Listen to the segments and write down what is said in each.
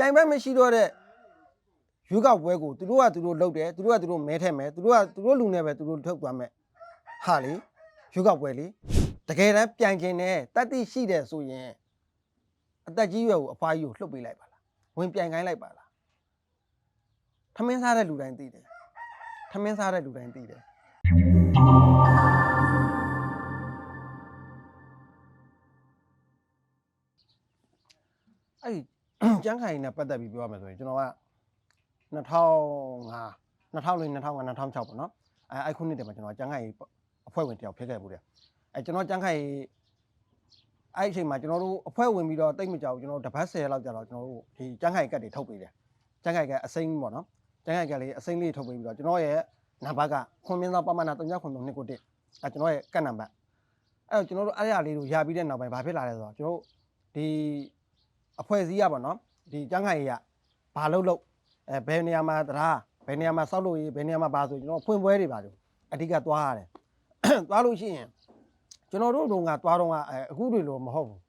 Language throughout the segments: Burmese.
ပြိုင်ဘက်မရှိတော့တဲ့ရွေးကောက်ပွဲကိုသူတို့ကသူတို့လုပ်တယ်သူတို့ကသူတို့မဲထည့်မယ်သူတို့ကသူတို့လူနဲ့ပဲသူတို့ထုတ်သွားမယ်ဟာလေရွေးကောက်ပွဲလေတကယ်တမ်းပြိုင်ခြင်းနဲ့တတ်သိရှိတယ်ဆိုရင်အသက်ကြီးရွယ်ကိုအဖွားကြီးကိုလှုပ်ပေးလိုက်ပါလားဝင်ပြိုင်ခိုင်းလိုက်ပါလားထမင်းစားတဲ့လူတိုင်းသိတယ်ထမင်းစားတဲ့လူတိုင်းသိတယ်အဲ့ဒီ ကျန်းခိုင်နဲ့ပတ်သက်ပြီးပြောရမယ်ဆိုရင်ကျွန်တော်က2005 2004 2005 2006ပေါ့နော်အဲအဲ့ခုနှစ်တည်းမှာကျွန်တော်ကျန်းခိုင်အဖွဲ့ဝင်တယောက်ဖြစ်ခဲ့ဘူးတဲ့အဲကျွန်တော်ကျန်းခိုင်အဲ့ဒီအချိန်မှာကျွန်တော်တို့အဖွဲ့ဝင်ပြီးတော့တိတ်မကြောက်ကျွန်တော်တို့တပတ်10လောက်ကြာတော့ကျွန်တော်တို့ဒီကျန်းခိုင်ကတ်တွေထုတ်ပေးတယ်ကျန်းခိုင်ကအစိမ်းပေါ့နော်ကျန်းခိုင်ကတ်လေးအစိမ်းလေးထုတ်ပေးပြီးတော့ကျွန်တော်ရဲ့နံပါတ်ကခွန်မင်းသားပမာဏ3992ကိုတစ်အဲကျွန်တော်ရဲ့ကတ်နံပါတ်အဲ့တော့ကျွန်တော်တို့အဲ့ရလေးကိုရပြီးတဲ့နောက်ပိုင်းဘာဖြစ်လာလဲဆိုတော့ကျွန်တော်တို့ဒီ အဖွဲ့အစည်းရပါတော့ဒီကျန်းခိုင်ရဘာလို့လို့အဲဘယ်နေရာမှာတရားဘယ်နေရာမှာစောက်လို့ရေးဘယ်နေရာမှာပါဆိုကျွန်တော်ဖွင့်ပွဲတွေပါလို့အဓိကသွားရတယ်သွားလို့ရှိရင်ကျွန်တော်တို့တုန်းကသွားတော့ကအဲအခုတွေလို့မဟုတ်ဘူး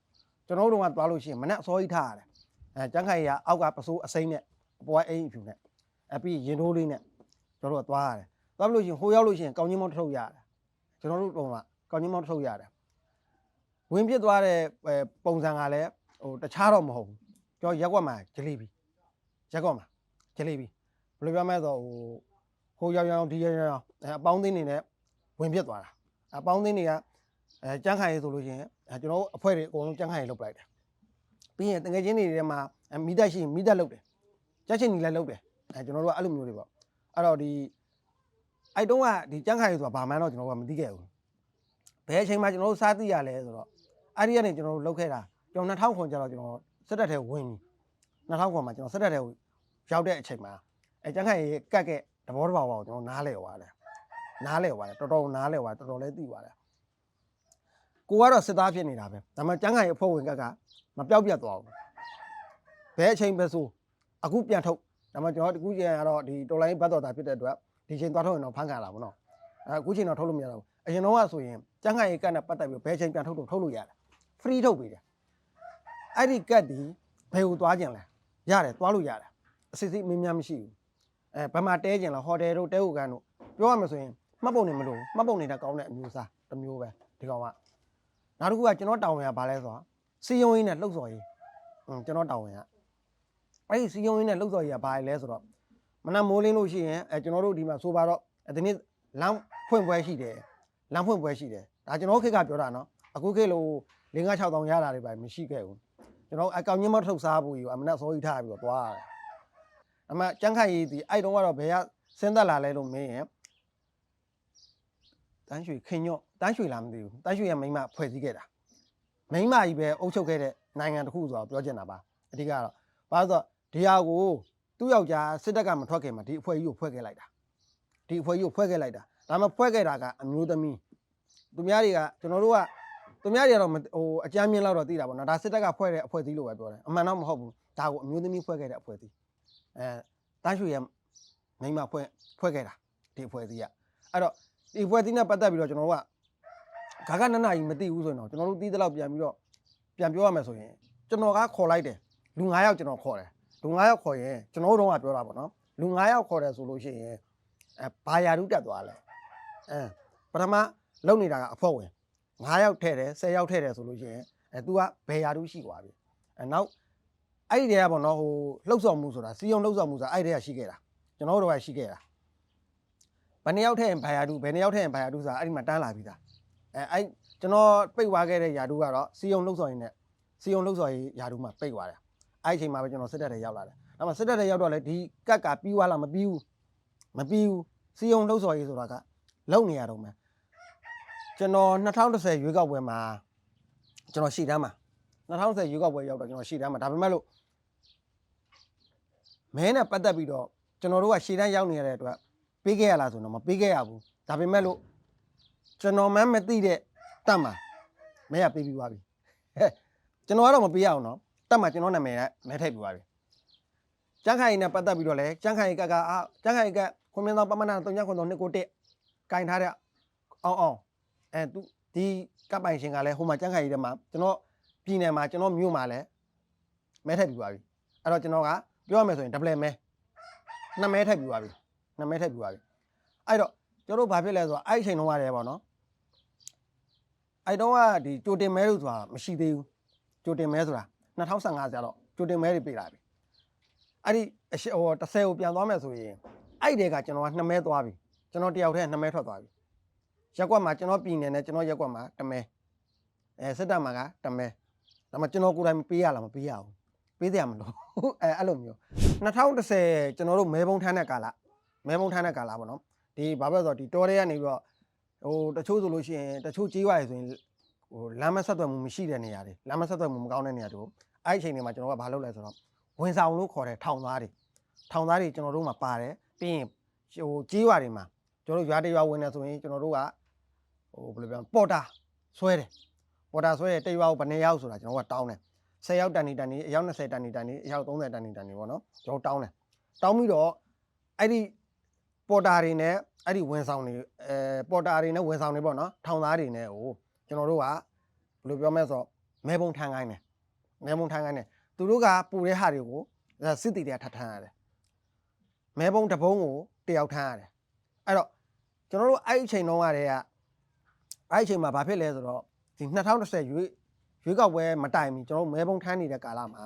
ကျွန်တော်တို့တုန်းကသွားလို့ရှိရင်မနဲ့အစောကြီးထားရတယ်အဲကျန်းခိုင်ရအောက်ကပစိုးအစိမ့်နဲ့အပေါ်အိမ်အဖြူနဲ့အပြီးရင်ထိုးလေးနဲ့ကျွန်တော်တို့ကသွားရတယ်သွားလို့ရှိရင်ဟိုရောက်လို့ရှိရင်ကောင်းကြီးမောင်းထုတ်ရတယ်ကျွန်တော်တို့တုန်းကကောင်းကြီးမောင်းထုတ်ရတယ်ဝင်ပြစ်သွားတဲ့အဲပုံစံကလည်း ဟိုတခြားတော့မဟုတ်ဘူးကျွန်တော်ရက်ကွက်မှာဂျလီဘီရက်ကွက်မှာဂျလီဘီဘယ်လိုပြောမလဲဆိုတော့ဟိုဟိုရောင်ရောင်ဒီရောင်ရောင်အဲအပေါင်းအသင်းတွေနဲ့ဝင်ပြစ်သွားတာအပေါင်းအသင်းတွေကအဲကြမ်းခိုင်ရေးဆိုလို့ရှိရင်အဲကျွန်တော်တို့အဖွဲ့တွေအကုန်လုံးကြမ်းခိုင်ရေးလုပ်ပလိုက်တယ်ပြီးရင်တငယ်ချင်းတွေထဲမှာအဲမိတက်ရှိရင်မိတက်လုပ်တယ်ကြက်ချင်းကြီးလည်းလုပ်တယ်အဲကျွန်တော်တို့ကအဲ့လိုမျိုးတွေပေါ့အဲ့တော့ဒီအဲ့တုန်းကဒီကြမ်းခိုင်ရေးဆိုတာဘာမှန်းတော့ကျွန်တော်ကမသိခဲ့ဘူးဘယ်အချိန်မှကျွန်တော်တို့စားသိရလဲဆိုတော့အဲ့ဒီကနေကျွန်တော်တို့လုပ်ခဲ့တာ ကျွန်တော်2000ခွန်ကျတော့ကျွန်တော်စက်တက်ထဲဝင်ပြီ2000ခွန်မှာကျွန်တော်စက်တက်ထဲကိုရောက်တဲ့အချိန်မှာအဲကျန်းခိုင်ရေကတ်ကဲတဘောတဘာဝကိုကျွန်တော်နားလဲသွားတယ်နားလဲသွားတယ်တော်တော်နားလဲသွားတယ်တော်တော်လေးသိသွားတယ်ကိုကတော့စစ်သားဖြစ်နေတာပဲဒါပေမဲ့ကျန်းခိုင်ရေအဖွဲ့ဝင်ကတ်ကမပြောက်ပြတ်သွားဘူးဘယ်အချိန်ပဲဆိုအခုပြန်ထုတ်ဒါပေမဲ့ကျွန်တော်အခုချိန်ကတော့ဒီတော်လိုင်းဘတ်တော်တာဖြစ်တဲ့အတွက်ဒီချိန်သွားထုတ်ရင်တော့ဖန်ခံလာပါတော့အဲအခုချိန်တော့ထုတ်လို့မရတော့ဘူးအရင်တော့ကဆိုရင်ကျန်းခိုင်ရေကတ်နဲ့ပတ်သက်ပြီးဘယ်ချိန်ပြန်ထုတ်တော့ထုတ်လို့ရတယ် free ထုတ်ပေးတယ် အဲ့ဒီကတ်ဒီဘယ်ကိုသွားကြင်လဲရတယ်သွားလို့ရတယ်အစစ်စစ်မင်းများမရှိဘူးအဲဘယ်မှာတဲကြင်လဲဟိုတယ်တို့တဲဟုတ်ကန်တို့ပြောရမယ်ဆိုရင်မှတ်ပုံနေမလို့မှတ်ပုံနေတာကောင်းတဲ့အမျိုးအစားတစ်မျိုးပဲဒီကောင်ကနောက်တစ်ခုကကျွန်တော်တောင်းဝင်ကဘာလဲဆိုတော့စီယုံရင်းနဲ့လှုပ်စော်ရေးอืมကျွန်တော်တောင်းဝင်ကအဲ့ဒီစီယုံရင်းနဲ့လှုပ်စော်ရေးကဘာလဲဆိုတော့မနက်မိုးလင်းလို့ရှိရင်အဲကျွန်တော်တို့ဒီမှာဆိုပါတော့ဒီနေ့လမ်းဖွင့်ပွဲရှိတယ်လမ်းဖွင့်ပွဲရှိတယ်ဒါကျွန်တော်ခေတ်ကပြောတာနော်အခုခေတ်လို့5 6 000တောင်ရတာတွေပဲမရှိခဲ့ဘူး ကျွန်တော်အကောင်ညမထုတ်စားဖို့ယူအမနဲ့စောကြီးထားပြီးတော့သွားရတယ်။အမကျန်းခိုင်ရေးဒီအဲ့တုန်းကတော့ဘယ်ကဆင်းသက်လာလဲလို့မင်းရင်တန်းရွှေခင်ညော့တန်းရွှေလားမသိဘူး။တန်းရွှေရဲ့မိန်းမဖွဲ့စည်းခဲ့တာ။မိန်းမကြီးပဲအုပ်ချုပ်ခဲ့တဲ့နိုင်ငံတစ်ခုဆိုတော့ပြောချင်တာပါ။အဓိကတော့ဘာလို့ဆိုတော့ဒီဟာကိုသူ့ယောက်ျားစစ်တပ်ကမထွက်ခင်မှာဒီအဖွဲ့ကြီးကိုဖွဲ့ခဲ့လိုက်တာ။ဒီအဖွဲ့ကြီးကိုဖွဲ့ခဲ့လိုက်တာ။ဒါမှဖွဲ့ခဲ့တာကအမျိုးသမီးသူများတွေကကျွန်တော်တို့က သူများတွေကတော့မဟိုအကြမ်းမြင့်လောက်တော့သိတာပေါ့နော်ဒါစစ်တပ်ကဖွဲ့တဲ့အဖွဲ့အစည်းလို့ပဲပြောတယ်အမှန်တော့မဟုတ်ဘူးဒါကိုအမျိုးသမီးဖွဲ့ခဲ့တဲ့အဖွဲ့အစည်းအဲတန်းရွှေရဲ့မိန်းမဖွဲ့ဖွဲ့ခဲ့တာဒီအဖွဲ့အစည်းကအဲ့တော့ဒီအဖွဲ့အစည်းနဲ့ပတ်သက်ပြီးတော့ကျွန်တော်တို့ကဂါကနနကြီးမသိဘူးဆိုရင်တော့ကျွန်တော်တို့တီးသလောက်ပြန်ပြီးတော့ပြန်ပြောရမယ်ဆိုရင်ကျွန်တော်ကခေါ်လိုက်တယ်လူ9ယောက်ကျွန်တော်ခေါ်တယ်လူ9ယောက်ခေါ်ရင်ကျွန်တော်တို့တော့ကပြောတာပေါ့နော်လူ9ယောက်ခေါ်တယ်ဆိုလို့ရှိရင်အဲဘာယာရုတက်သွားလဲအဲပထမလုံနေတာကအဖွဲ့ဝင် 9ယောက်ထည့်တယ်10ယောက်ထည့်တယ်ဆိုလို့ရှိရင်အဲ तू ကဘယ်ရာတူးရှိသွားပြီအဲနောက်အဲ့ဒီတည်းကပေါ့နော်ဟိုလှုပ်ဆောင်မှုဆိုတာစီယုံလှုပ်ဆောင်မှုဆိုတာအဲ့ဒီတည်းကရှိခဲ့တာကျွန်တော်တို့ကရှိခဲ့တာဘယ်နှစ်ယောက်ထည့်ရင်ဘယ်ရာတူးဘယ်နှစ်ယောက်ထည့်ရင်ဘယ်ရာတူးဆိုတာအဲ့ဒီမှာတန်းလာပြီသားအဲအဲ့ကျွန်တော်ပိတ်သွားခဲ့တဲ့ရာတူးကတော့စီယုံလှုပ်ဆောင်ရင်နဲ့စီယုံလှုပ်ဆောင်ရေးရာတူးမှာပိတ်သွားတယ်အဲ့ဒီအချိန်မှာပဲကျွန်တော်စစ်တပ်တွေရောက်လာတယ်ဒါမှစစ်တပ်တွေရောက်တော့လေဒီကက်ကပြီးသွားလားမပြီးဘူးမပြီးဘူးစီယုံလှုပ်ဆောင်ရေးဆိုတာကလုံနေရတော့မယ် ကျွန်တော်2010ရွေးကောက်ပွဲမှာကျွန်တော်ရှီတန်းမှာ2010ရွေးကောက်ပွဲရောက်တော့ကျွန်တော်ရှီတန်းမှာဒါပေမဲ့လို့မဲနဲ့ပတ်သက်ပြီးတော့ကျွန်တော်တို့ကရှီတန်းရောက်နေရတဲ့အတွက်ပေးခဲ့ရလားဆိုတော့မပေးခဲ့ရဘူးဒါပေမဲ့လို့ကျွန်တော်မှမသိတဲ့တက်မှာမဲရပေးပြီးသွားပြီဟဲ့ကျွန်တော်ကတော့မပေးရအောင်နော်တက်မှာကျွန်တော်နာမည်နဲ့မဲထည့်ပြီးသွားပြီကျန်းခိုင်နဲ့ပတ်သက်ပြီးတော့လဲကျန်းခိုင်ကကအာကျန်းခိုင်ကခွန်မင်းသောပမနာ3992ကိုတစ်ကင်ထားတဲ့အောင်အောင် အဲသူဒီကပ်ပိုင်ရှင်ကလည်းဟိုမှာကြန့်ခိုင်ရေးထဲမှာကျွန်တော်ပြည်နယ်မှာကျွန်တော်မြို့မှာလည်းမဲထက်ပြီးသွားပြီအဲ့တော့ကျွန်တော်ကပြောရမယ်ဆိုရင် double မဲနှစ်မဲထပ်ပြသွားပြီနှစ်မဲထပ်ပြသွားပြီအဲ့တော့ကျွန်တော်တို့ဘာဖြစ်လဲဆိုတော့အဲ့ဒီအချိန်တုန်းကတည်းပေါ့နော်အဲ့တုန်းကဒီကြိုတင်မဲလို့ဆိုတာမရှိသေးဘူးကြိုတင်မဲဆိုတာ2015ကျတော့ကြိုတင်မဲတွေပေးလာပြီအဲ့ဒီအရှိဟို30ကိုပြန်သွားမယ်ဆိုရင်အဲ့ဒီတည်းကကျွန်တော်ကနှစ်မဲသွားပြီကျွန်တော်တယောက်တည်းနှစ်မဲထွက်သွားပြီ ရက်ကွက်မှာကျွန်တော်ပြည်နယ်နဲ့ကျွန်တော်ရက်ကွက်မှာတစ်မဲအဲစစ်တပ်မှာကတစ်မဲဒါမှကျွန်တော်ကိုယ်တိုင်ပေးရလားမပေးရဘူးပေးစရာမလိုဘူးအဲအဲ့လိုမျိုး2010ကျွန်တော်တို့မဲပုံးထမ်းတဲ့ကာလမဲပုံးထမ်းတဲ့ကာလပေါ့နော်ဒီဘာဖြစ်လဲဆိုတော့ဒီတောထဲကနေပြီးတော့ဟိုတချို့ဆိုလို့ရှိရင်တချို့ကြေးရွာတွေဆိုရင်ဟိုလမ်းမဆက်သွယ်မှုမရှိတဲ့နေရာတွေလမ်းမဆက်သွယ်မှုမကောင်းတဲ့နေရာတွေကိုအဲ့ဒီအချိန်တွေမှာကျွန်တော်ကဘာလုပ်လဲဆိုတော့ဝင်ဆောင်လို့ခေါ်တဲ့ထောင်သားတွေထောင်သားတွေကျွန်တော်တို့မှာပါတယ်ပြီးရင်ဟိုကြေးရွာတွေမှာကျွန်တော်တို့ရွာတရွာဝင်နေဆိုရင်ကျွန်တော်တို့က ဟိုဘယ်လိုပြောပေါ်တာဆွဲတယ်ပေါ်တာဆွဲတယ်တရွာကိုဘယ်နှစ်ယောက်ဆိုတာကျွန်တော်ကတောင်းတယ်10ယောက်တန်နေတန်နေအယောက်20တန်နေတန်နေအယောက်30တန်နေတန်နေပေါ့နော်ကျွန်တော်တောင်းတယ်တောင်းပြီးတော့အဲ့ဒီပေါ်တာတွေနဲ့အဲ့ဒီဝန်ဆောင်တွေအဲပေါ်တာတွေနဲ့ဝန်ဆောင်တွေပေါ့နော်ထောင်သားတွေနဲ့ဟိုကျွန်တော်တို့ကဘယ်လိုပြောမလဲဆိုတော့မဲပုံထန်းခိုင်းတယ်မဲပုံထန်းခိုင်းတယ်သူတို့ကပူတဲ့ဟာတွေကိုအဲစစ်တီတွေကထပ်ထမ်းရတယ်မဲပုံတစ်ပုံးကိုတယောက်ထမ်းရတယ်အဲ့တော့ကျွန်တော်တို့အဲ့ဒီအချိန်တုန်းကတည်းက အဲ့ဒီအချိန်မှာဘာဖြစ်လဲဆိုတော့ဒီ2010ရွေးရွေးကောက်ပွဲမတိုင်မီကျွန်တော်တို့မဲပုံထမ်းနေတဲ့ကာလမှာ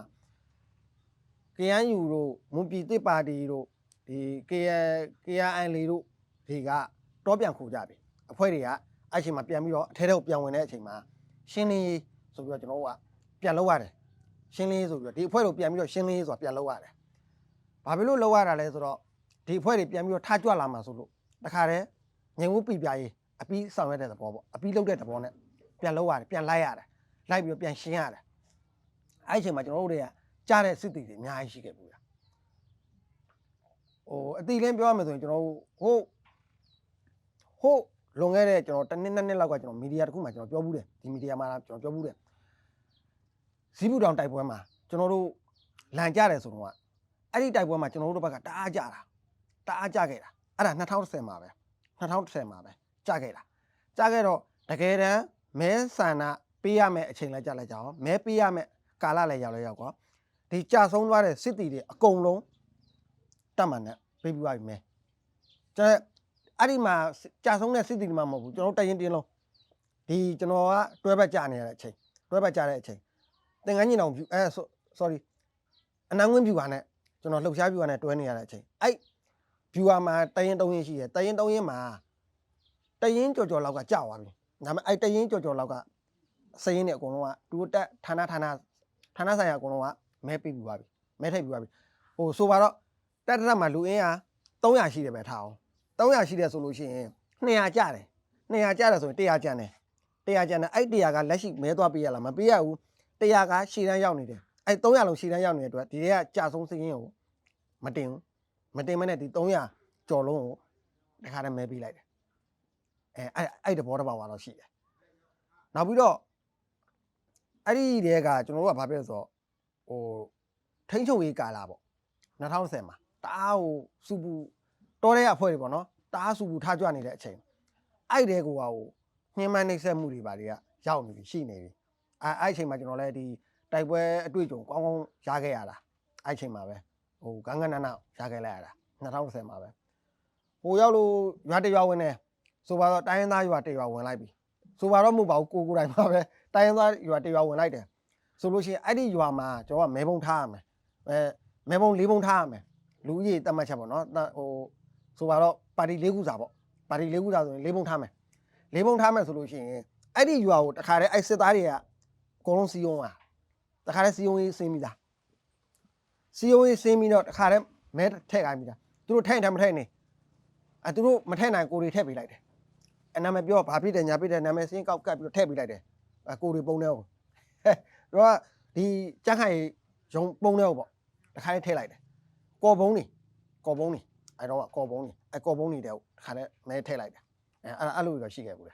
KNU တို့မွန်ပြည်သစ်ပါတီတို့ဒီ KN KNI လေတို့ဒီကတောပြန်ခိုကြပြီအဖွဲ့တွေကအဲ့အချိန်မှာပြန်ပြီးတော့အထဲထဲကိုပြန်ဝင်တဲ့အချိန်မှာရှင်းလင်းရေးဆိုပြီးတော့ကျွန်တော်တို့ကပြန်လောက်ရတယ်ရှင်းလင်းရေးဆိုပြီးတော့ဒီအဖွဲ့တို့ပြန်ပြီးတော့ရှင်းလင်းရေးဆိုတာပြန်လောက်ရတယ်ဘာဖြစ်လို့လောက်ရတာလဲဆိုတော့ဒီအဖွဲ့တွေပြန်ပြီးတော့ထားကြွလာမှာဆိုလို့တခါတည်းငင်ဝပြပြရေး အပြီးဆောင်ရတဲ့သဘောပေါ့အပြီးလုပ်တဲ့သဘောနဲ့ပြန်လောက်ရတယ်ပြန်လိုက်ရတယ်လိုက်ပြီးတော့ပြန်ရှင်းရတယ်အဲ့ဒီအချိန်မှာကျွန်တော်တို့တွေကကြားတဲ့စစ်တီတွေအများကြီးရှိခဲ့ဘူးလားဟိုအတိလင်းပြောရမယ်ဆိုရင်ကျွန်တော်တို့ဟိုဟိုလွန်ခဲ့တဲ့ကျွန်တော်တစ်နှစ်နှစ်နှစ်လောက်ကကျွန်တော်မီဒီယာတစ်ခုမှကျွန်တော်ပြောဘူးတယ်ဒီမီဒီယာမှာကျွန်တော်ပြောဘူးတယ်ဇီးဘူးတောင်တိုက်ပွဲမှာကျွန်တော်တို့လန်ကြတယ်ဆိုတော့အဲ့ဒီတိုက်ပွဲမှာကျွန်တော်တို့ဘက်ကတအားကြတာတအားကြခဲ့တာအဲ့ဒါ2010မှာပဲ2010မှာပဲ ကြခဲ့တာကြခဲ့တော့တကယ်တမ်းမဲဆန္ဒပေးရမယ့်အချိန်လည်းကြာလိုက်ကြအောင်မဲပေးရမယ့်ကာလလည်းရောက်လဲရောက်ကောဒီကြာဆုံးသွားတဲ့စစ်တီတွေအကုန်လုံးတတ်မှန်နဲ့ပေးပြီးသွားပြီမဲကျွန်တော်အဲ့ဒီမှာကြာဆုံးတဲ့စစ်တီတွေမှမဟုတ်ဘူးကျွန်တော်တရင်တင်းလုံးဒီကျွန်တော်ကတွဲဘက်ကြာနေရတဲ့အချိန်တွဲဘက်ကြာတဲ့အချိန်သင်္ကန်းကြီးတောင်ဖြူအဲ sorry အနန်းဝင်းဖြူပါနဲ့ကျွန်တော်လှုပ်ရှားဖြူပါနဲ့တွဲနေရတဲ့အချိန်အဲ့ဖြူပါမှာတရင်သုံးရင်ရှိတယ်တရင်သုံးရင်မှာတ ရင်ကြော်ကြော်လောက်ကကြာသွားပြီဒါပေမဲ့အဲ့တရင်ကြော်ကြော်လောက်ကစရင်နဲ့အကုန်လုံးကသူတို့တက်ဌာနဌာနဌာနဆိုင်ရာအကုန်လုံးကမဲပေးပြီးသွားပြီမဲထိပ်ပြီးသွားပြီဟိုဆိုပါတော့တက်တက်မှာလူအင်းအား300ရှိတယ်ပဲထားအောင်300ရှိတယ်ဆိုလို့ရှိရင်200ကျတယ်200ကျတယ်ဆိုရင်100ကျန်တယ်100ကျန်တယ်အဲ့100ကလက်ရှိမဲသွားပေးရလားမပေးရဘူး100ကရှည်တန်းရောက်နေတယ်အဲ့300လုံးရှည်တန်းရောက်နေတဲ့အတွက်ဒီတွေကကြာဆုံးစရင်ကိုမတင်ဘူးမတင်မနဲ့ဒီ300ကြော်လုံးကိုတခါတည်းမဲပေးလိုက်တယ် အဲအဲ့အဲ့တဘောတစ်ပါးတော့ရှိတယ်နောက်ပြီးတော့အဲ့ဒီတည်းကကျွန်တော်တို့ကဘာဖြစ်လဲဆိုတော့ဟိုထိန်းချုပ်ရေးကာလာပေါ့2010မှာတအားဟိုစူပူတော်တဲ့အဖွဲ့တွေပေါ့နော်တအားစူပူထားကြွနေတဲ့အချိန်အဲ့တဲကိုကဟိုနှင်းမနှိမ့်ဆက်မှုတွေပါတွေကရောက်နေပြီရှိနေပြီအဲအဲ့အချိန်မှာကျွန်တော်လည်းဒီတိုက်ပွဲအတွေ့အကြုံကောင်းကောင်းရခဲ့ရတာအဲ့အချိန်မှာပဲဟိုဂန်းဂန်းနနရခဲ့လိုက်ရတာ2010မှာပဲဟိုရောက်လို့ရွာတရွာဝင်နေ ဆိုပါတော့တိုင်းရင်းသားရွာတစ်ရွာဝင်လိုက်ပြီဆိုပါတော့မဟုတ်ပါဘူးကိုကိုယ်တိုင်ပါပဲတိုင်းရင်းသားရွာတစ်ရွာဝင်လိုက်တယ်ဆိုလို့ရှိရင်အဲ့ဒီရွာမှာကျွန်တော်ကမဲပုံထားရမယ်အဲမဲပုံလေးပုံထားရမယ်လူကြီးတတ်မှတ်ချက်ပေါ့နော်ဟိုဆိုပါတော့ပါတီလေးခုစာပေါ့ပါတီလေးခုစာဆိုရင်လေးပုံထားမယ်လေးပုံထားမယ်ဆိုလို့ရှိရင်အဲ့ဒီရွာကိုတခါတည်းအဲ့စစ်သားတွေကအကုန်လုံးစီယုံอ่ะတခါတည်းစီယုံရေးဆင်းပြီးသားစီယုံရေးဆင်းပြီးတော့တခါတည်းမဲထည့်ခိုင်းပြီးသားသူတို့ထိုင်တယ်မထိုင်နေအဲသူတို့မထိုင်နိုင်ကိုတွေထည့်ပေးလိုက်တယ် အနာမည်ပြောဘာဖြစ်တယ်ညာဖြစ်တယ်နာမည်စင်းကောက်ကပ်ပြီးတော့ထည့်ပေးလိုက်တယ်အကိုတွေပုံတဲ့ဟုတ်ဟဲ့တော့ဒီကြက်ခိုင်ရုံပုံတဲ့ဟုတ်ပေါ့တခါလေးထည့်လိုက်တယ်ကော်ပုံးနေကော်ပုံးနေအဲတော့ကော်ပုံးနေအဲကော်ပုံးနေတဲ့ဟုတ်တခါလေးမဲထည့်လိုက်တယ်အဲအဲ့အဲ့လိုတော့ရှိခဲ့ဘူးလေ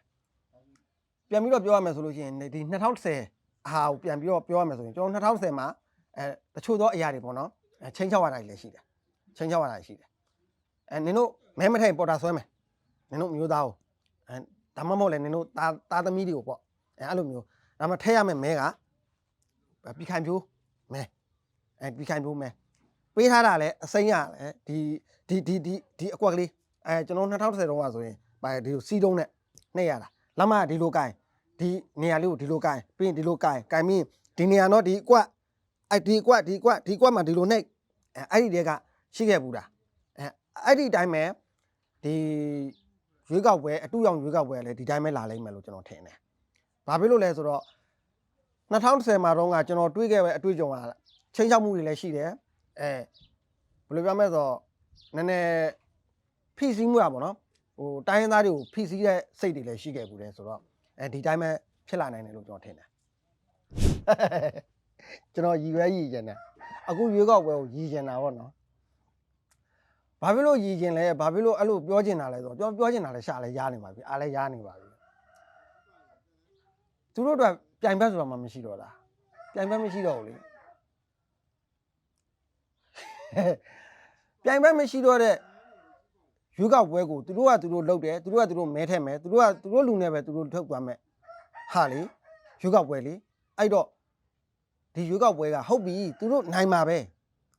ပြန်ပြီးတော့ပြောရမယ်ဆိုလို့ရှိရင်ဒီ2010အာကိုပြန်ပြီးတော့ပြောရမယ်ဆိုရင်ကျွန်တော်2010မှာအဲတချို့သောအရာတွေပေါ့နော်အဲချင်းချောက်ရတာတွေလည်းရှိတယ်ချင်းချောက်ရတာတွေရှိတယ်အဲနင်တို့မဲမထိုင်ပေါ်တာဆွဲမယ်နင်တို့မျိုးသားကို အဲဒါမှမဟုတ်လည်းနင်တို့သားသားသမီးတွေကိုပေါ့အဲအဲ့လိုမျိုးဒါမှထည့်ရမယ်မဲကပြီးခိုင်ဖြိုးမဲအဲပြီးခိုင်ဖို့မယ်ပေးထားတာလည်းအစိမ်းရလည်းဒီဒီဒီဒီဒီအကွက်ကလေးအဲကျွန်တော်2010တုန်းကဆိုရင်ပါဒီလိုစီးတုံးနဲ့နှိပ်ရတာလက်မကဒီလိုကိုင်ဒီနေရာလေးကိုဒီလိုကိုင်ပြီးရင်ဒီလိုကိုင်ကိုင်ပြီးဒီနေရာတော့ဒီအကွက်အဲ့ဒီအကွက်ဒီအကွက်ဒီအကွက်မှာဒီလိုနှိပ်အဲအဲ့ဒီတည်းကရှိခဲ့ဘူးတာအဲအဲ့ဒီတိုင်းပဲဒီ ရွေးကောက်ပွဲအတူရောင်ရွေးကောက်ပွဲကလည်းဒီတိုင်းပဲလာလိမ့်မယ်လို့ကျွန်တော်ထင်တယ်ဘာဖြစ်လို့လဲဆိုတော့2010မှာတော့ကကျွန်တော်တွေးခဲ့ပဲအတွေ့အကြုံကချင်းချောက်မှုတွေလည်းရှိတယ်အဲဘယ်လိုပြောမလဲဆိုတော့နည်းနည်းဖိစီးမှုอ่ะပေါ့နော်ဟိုတိုင်းရင်းသားတွေကိုဖိစီးတဲ့စိတ်တွေလည်းရှိခဲ့ဘူးတယ်ဆိုတော့အဲဒီတိုင်းပဲဖြစ်လာနိုင်တယ်လို့ကျွန်တော်ထင်တယ်ကျွန်တော်ရည်ရွယ်ရည်ကျင်တယ်အခုရွေးကောက်ပွဲကိုရည်ကျင်တာပေါ့နော် ဘာဖြစ်လို့ရည်ကျင်လဲဘာဖြစ်လို့အဲ့လိုပြောကျင်တာလဲဆိုတော့ကျွန်တော်ပြောကျင်တာလဲရှာလဲရားနေပါပြီအားလဲရားနေပါပြီသူတို့တော့ပြိုင်ဘက်ဆိုတာမှမရှိတော့တာပြိုင်ဘက်မရှိတော့ဘူးလေပြိုင်ဘက်မရှိတော့တဲ့ရွေးကောက်ပွဲကိုသူတို့ကသူတို့လုပ်တယ်သူတို့ကသူတို့မဲထက်မယ်သူတို့ကသူတို့လူနဲ့ပဲသူတို့ထုတ်သွားမယ်ဟာလေရွေးကောက်ပွဲလေအဲ့တော့ဒီရွေးကောက်ပွဲကဟုတ်ပြီသူတို့နိုင်မှာပဲ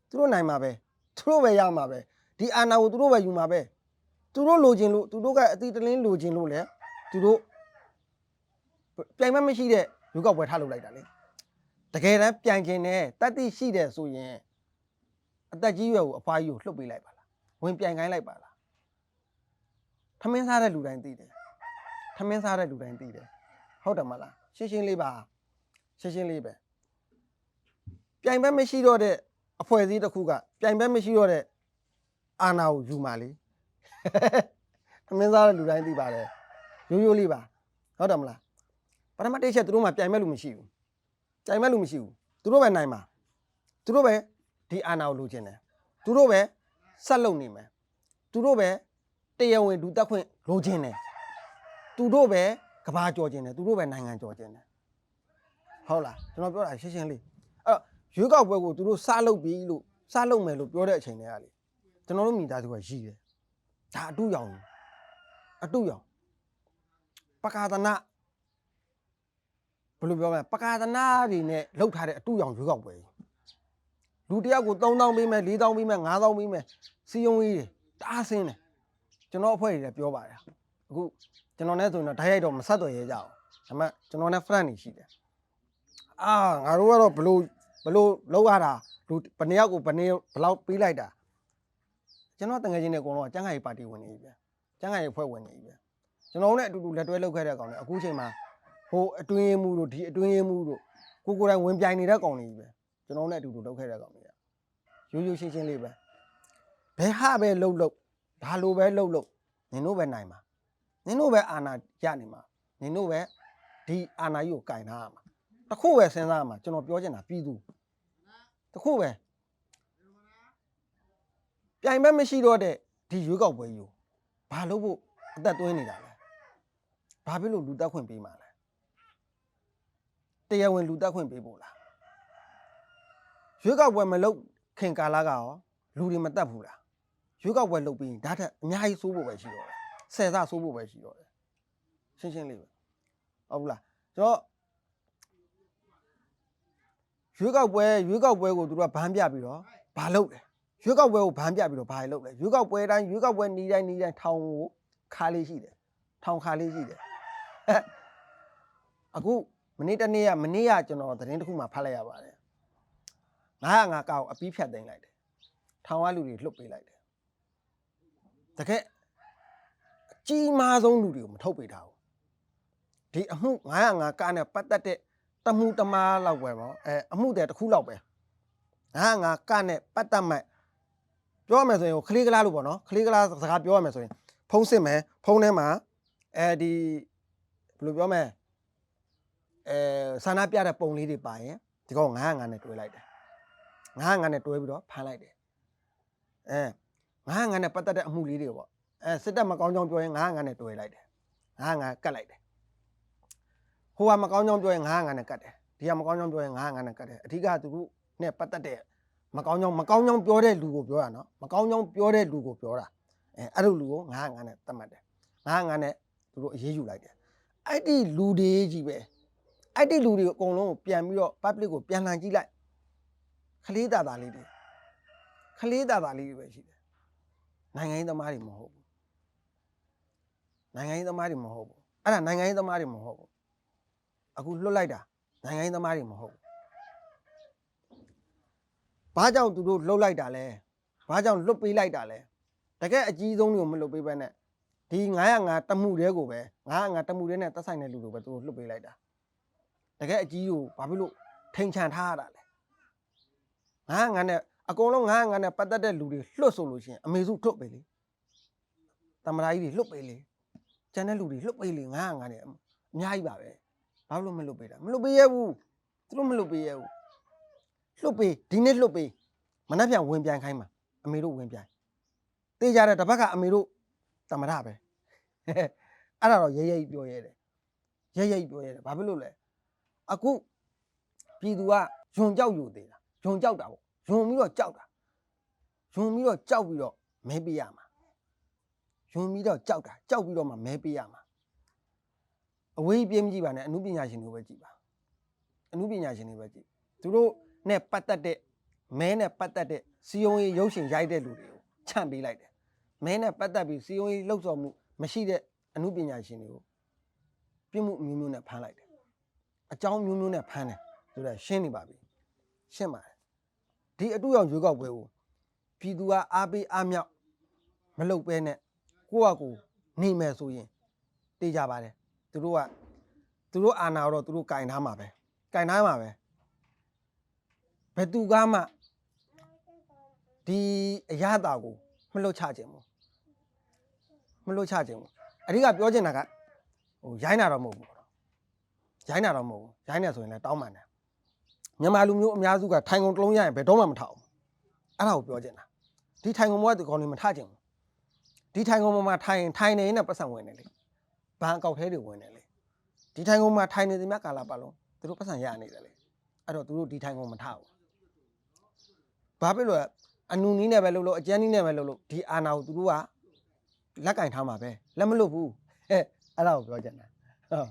သူတို့နိုင်မှာပဲသူတို့ပဲရမှာပဲ ဒီအာဏာကိုသူတို့ပဲယူမှာပဲသူတို့လိုချင်လို့သူတို့ကအတိတလင်းလိုချင်လို့လေသူတို့ပြိုင်မမရှိတဲ့ရွေးကောက်ပွဲထားလုပ်လိုက်တာလေတကယ်တမ်းပြိုင်ခြင်းနဲ့တတ်သိရှိတယ်ဆိုရင်အသက်ကြီးရွယ်ကိုအဖွားကြီးကိုလှုပ်ပေးလိုက်ပါလားဝင်ပြိုင်ခိုင်းလိုက်ပါလားထမင်းစားတဲ့လူတိုင်းသိတယ်ထမင်းစားတဲ့လူတိုင်းသိတယ်ဟုတ်တယ်မလားရှင်းရှင်းလေးပါရှင်းရှင်းလေးပဲပြိုင်ဘက်မရှိတော့တဲ့အဖွဲ့အစည်းတစ်ခုကပြိုင်ဘက်မရှိတော့တဲ့ အာဏာကိုယူมาလေသမင်းသားတဲ့လူတိုင်းသိပါတယ်ရိုးရိုးလေးပါဟုတ်တယ်မလားပထမတစ်ချက်သူတို့မှပြိုင်မဲ့လူမရှိဘူးပြိုင်မဲ့လူမရှိဘူးသူတို့ပဲနိုင်မှာသူတို့ပဲဒီအာဏာကိုလိုချင်တယ်သူတို့ပဲဆက်လုပ်နေမယ်သူတို့ပဲတရားဝင်ဒူတက်ခွင့်လိုချင်တယ်သူတို့ပဲကဘာကြော်ချင်တယ်သူတို့ပဲနိုင်ငံကြော်ချင်တယ်ဟုတ်လားကျွန်တော်ပြောတာရှင်းရှင်းလေးအဲ့တော့ရွေးကောက်ပွဲကိုသူတို့စလုပ်ပြီလို့စလုပ်မယ်လို့ပြောတဲ့အချိန်တည်းကလေ ကျွန်တော်တို့မိသားစုကရည်တယ်ဒါအတုရောင်ကြီးအတုရောင်ပကာသနာဘယ်လိုပြောမလဲပကာသနာတွေနဲ့လှုပ်ထားတဲ့အတုရောင်ရွေးကောက်ပွဲကြီးလူတစ်ယောက်ကို3000ပေးမယ်4000ပေးမယ်5000ပေးမယ်စီယုံကြီးတွေတအားဆင်းတယ်ကျွန်တော်အဖွဲ့တွေလည်းပြောပါတယ်အခုကျွန်တော်နဲ့ဆိုရင်တော့ဓာတ်ရိုက်တော့မဆက်တော့ရဲကြအောင်ဒါပေမဲ့ကျွန်တော်နဲ့ friend တွေရှိတယ်အာငါတို့ကတော့ဘလို့ဘလို့လောက်ရတာလူဘယ်နှစ်ယောက်ကိုဘယ်နှစ်ဘလောက်ပေးလိုက်တာ ကျွန်တော်တငယ်ချင်းတွေအကုန်လုံးကကျန်းမာရေးပါတီဝင်နေပြီဗျကျန်းမာရေးအဖွဲ့ဝင်နေပြီဗျကျွန်တော်တို့နဲ့အတူတူလက်တွဲလုပ်ခဲ့တဲ့ကောင်တွေအခုချိန်မှာဟိုအတွင်းရေးမှုတို့ဒီအတွင်းရေးမှုတို့ကိုကိုယ်တိုင်ဝင်ပြိုင်နေတဲ့ကောင်တွေပဲကျွန်တော်တို့နဲ့အတူတူလုပ်ခဲ့တဲ့ကောင်တွေကရိုးရိုးရှင်းရှင်းလေးပဲဘယ်ဟာပဲလှုပ်လှုပ်ဘာလို့ပဲလှုပ်လှုပ်နင်တို့ပဲနိုင်မှာနင်တို့ပဲအာဏာရနေမှာနင်တို့ပဲဒီအာဏာကြီးကိုကင်ထားရမှာတစ်ခုပဲစဉ်းစားရမှာကျွန်တော်ပြောချင်တာပြည်သူတစ်ခုပဲ ပြိုင်ဘက်မရှိတော့တဲ့ဒီရွေးကောက်ပွဲကြီးကိုဘာလို့ဖို့အသက်သွင်းနေတာလဲဘာဖြစ်လို့လူတက်ခွင့်ပေးမှာလဲတရားဝင်လူတက်ခွင့်ပေးဖို့လားရွေးကောက်ပွဲမလုပ်ခင်ကာလကရောလူတွေမတက်ဘူးလားရွေးကောက်ပွဲလုပ်ပြီးရင်ဒါထက်အများကြီးစိုးဖို့ပဲရှိတော့တယ်ဆယ်ဆစိုးဖို့ပဲရှိတော့တယ်ရှင်းရှင်းလေးပဲဟုတ်ဘူးလားကျွန်တော်ရွေးကောက်ပွဲရွေးကောက်ပွဲကိုသူတို့ကဘန်းပြပြီးတော့ဘာလုပ်လဲ ရွေးကောက်ပွဲကိုဘန်းပြပြီးတော့ဘာလုပ်လဲရွေးကောက်ပွဲတိုင်းရွေးကောက်ပွဲနီးတိုင်းနီးတိုင်းထောင်ကိုခါလေးရှိတယ်ထောင်ခါလေးရှိတယ်အခုမနေ့တနေ့ကမနေ့ကကျွန်တော်သတင်းတစ်ခုမှဖတ်လိုက်ရပါတယ်905ကောက်အပီးဖြတ်သိမ်းလိုက်တယ်ထောင်ကလူတွေလှုပ်ပေးလိုက်တယ်တကယ်အကြီးမားဆုံးလူတွေကိုမထုတ်ပေးထားဘူးဒီအမှု905ကနဲ့ပတ်သက်တဲ့တမှုတမားလောက်ပဲပေါ့အဲအမှုတဲ့တစ်ခုလောက်ပဲငါငါကနဲ့ပတ်သက်မဲ့ ပြောရမယ်ဆိုရင်ခလေးကလားလို့ပေါ့နော်ခလေးကလားစကားပြောရမယ်ဆိုရင်ဖုံးစစ်မယ်ဖုံးထဲမှာအဲဒီဘယ်လိုပြောမလဲအဲဆန္ဒပြတဲ့ပုံလေးတွေပါရင်ဒီကောင်ငါငါနဲ့တွဲလိုက်တယ်ငါငါနဲ့တွဲပြီးတော့ဖမ်းလိုက်တယ်အဲငါငါနဲ့ပတ်သက်တဲ့အမှုလေးတွေပေါ့အဲစစ်တပ်မကောင်းကြောင်ပြောရင်ငါငါနဲ့တွဲလိုက်တယ်ငါငါကတ်လိုက်တယ်ဟိုကမကောင်းကြောင်းပြောရင်ငါးငါးနဲ့ကတ်တယ်ဒီကမကောင်းကြောင်းပြောရင်ငါးငါးနဲ့ကတ်တယ်အဓိကသူတို့နဲ့ပတ်သက်တဲ့ မကောင်းကြောင်းမကောင်းကြောင်းပြောတဲ့လူကိုပြောတာနော်မကောင်းကြောင်းပြောတဲ့လူကိုပြောတာအဲအဲ့လိုလူကိုငါးငါးနဲ့တတ်မှတ်တယ်ငါးငါးနဲ့သူတို့အေးအေးယူလိုက်တယ်အဲ့ဒီလူတွေကြီးပဲအဲ့ဒီလူတွေအကုန်လုံးကိုပြန်ပြီးတော့ public ကိုပြန်လှန်ကြည့်လိုက်ခလေးတာတာလေးတွေခလေးတာတာလေးတွေပဲရှိတယ်နိုင်ငံရေးသမားတွေမဟုတ်ဘူးနိုင်ငံရေးသမားတွေမဟုတ်ဘူးအဲ့ဒါနိုင်ငံရေးသမားတွေမဟုတ်ဘူးအခုလွတ်လိုက်တာနိုင်ငံရေးသမားတွေမဟုတ်ဘူး ဘာကြောင့်သူတို့လှုပ်လိုက်တာလဲဘာကြောင့်လွတ်ပေးလိုက်တာလဲတကယ်အကြီးဆုံးတွေကိုမလွတ်ပေးဘဲနဲ့ဒီ905တမှုတွေကိုပဲ905တမှုတွေနဲ့တက်ဆိုင်တဲ့လူတွေပဲသူတို့လွတ်ပေးလိုက်တာတကယ်အကြီးကိုဘာဖြစ်လို့ထိန်ချန်ထားရတာလဲငါးငါနဲ့အကုန်လုံးငါးငါနဲ့ပတ်သက်တဲ့လူတွေလွတ်ဆိုလို့ရှိရင်အမေစုလွတ်ပဲလေတမရာကြီးတွေလွတ်ပဲလေကျန်တဲ့လူတွေလွတ်ပဲလေငါးငါနဲ့အများကြီးပါပဲဘာလို့မလွတ်ပေးတာမလွတ်ပေးရဘူးသူတို့မလွတ်ပေးရဘူး လွတ်ပေးဒီနေ့လွတ်ပေးမနှက်ပြန်ဝင်ပြန်ခိုင်းမှာအမေတို့ဝင်ပြန်တေးကြတဲ့တစ်ပတ်ကအမေတို့တမရပဲအဲ့ဒါတော့ရဲရဲကြီးပြောရဲတယ်ရဲရဲကြီးပြောရဲတယ်ဘာဖြစ်လို့လဲအခုပြည်သူကယွန်ကြောက်ယူသေးတာယုံကြောက်တာပေါ့ယုံပြီးတော့ကြောက်တာယုံပြီးတော့ကြောက်ပြီးတော့မဲပေးရမှာယုံပြီးတော့ကြောက်တာကြောက်ပြီးတော့မှမဲပေးရမှာအဝေးပြေးမကြည့်ပါနဲ့အမှုပညာရှင်တွေပဲကြည့်ပါအမှုပညာရှင်တွေပဲကြည့်သူတို့ နဲ့ပတ်သက်တဲ့မဲနဲ့ပတ်သက်တဲ့စီယုံရေးရုပ်ရှင်ရိုက်တဲ့လူတွေကိုချန့်ပေးလိုက်တယ်မဲနဲ့ပတ်သက်ပြီးစီယုံရေးလှုပ်ဆော်မှုမရှိတဲ့အမှုပညာရှင်တွေကိုပြစ်မှုအမျိုးမျိုးနဲ့ဖမ်းလိုက်တယ်အကြောင်းမျိုးမျိုးနဲ့ဖမ်းတယ်ဆိုတော့ရှင်းနေပါပြီရှင်းပါတယ်ဒီအတူရောင်ရွေးကောက်ပွဲကိုပြည်သူကအားပေးအားမြောက်မလုပ်ပဲနဲ့ကိုယ့်အကူနေမယ်ဆိုရင်တေးကြပါတယ်သူတို့ကသူတို့အာဏာတော့သူတို့ကင်ထားမှာပဲကင်ထားမှာပဲဘ ယ်သူကမှဒီအရသာကိုမလွတ်ချခြင်းဘူးမလွတ်ချခြင်းဘူးအဓိကပြောချင်တာကဟိုရိုင်းတာတော့မဟုတ်ဘူးပေါ့နော်ရိုင်းတာတော့မဟုတ်ဘူးရိုင်းနေဆိုရင်လည်းတောင်းပန်တယ်မြန်မာလူမျိုးအများစုကထိုင်ကုန်တစ်လုံးရရင်ဘယ်တော့မှမထအောင်အဲ့ဒါကိုပြောချင်တာဒီထိုင်ကုန်ဘကဒီကောင်တွေမထချင်ဘူးဒီထိုင်ကုန်ပေါ်မှာထိုင်ထိုင်နေရင်ပတ်စံဝင်တယ်လေဘန်အကောက်ထဲတွေဝင်တယ်လေဒီထိုင်ကုန်မှာထိုင်နေသမျှကာလပတ်လုံးသူတို့ပတ်စံရနေတယ်လေအဲ့တော့သူတို့ဒီထိုင်ကုန်မထဘူး ဘာဖြစ်လို့လဲအနုနီးနဲ့ပဲလုပ်လို့အကျန်းနီးနဲ့ပဲလုပ်လို့ဒီအာနာကိုသူတို့ကလက်ကင်ထားမှာပဲလက်မလွတ်ဘူးဟဲ့အဲ့ဒါကိုပြောချင်တာဟုတ်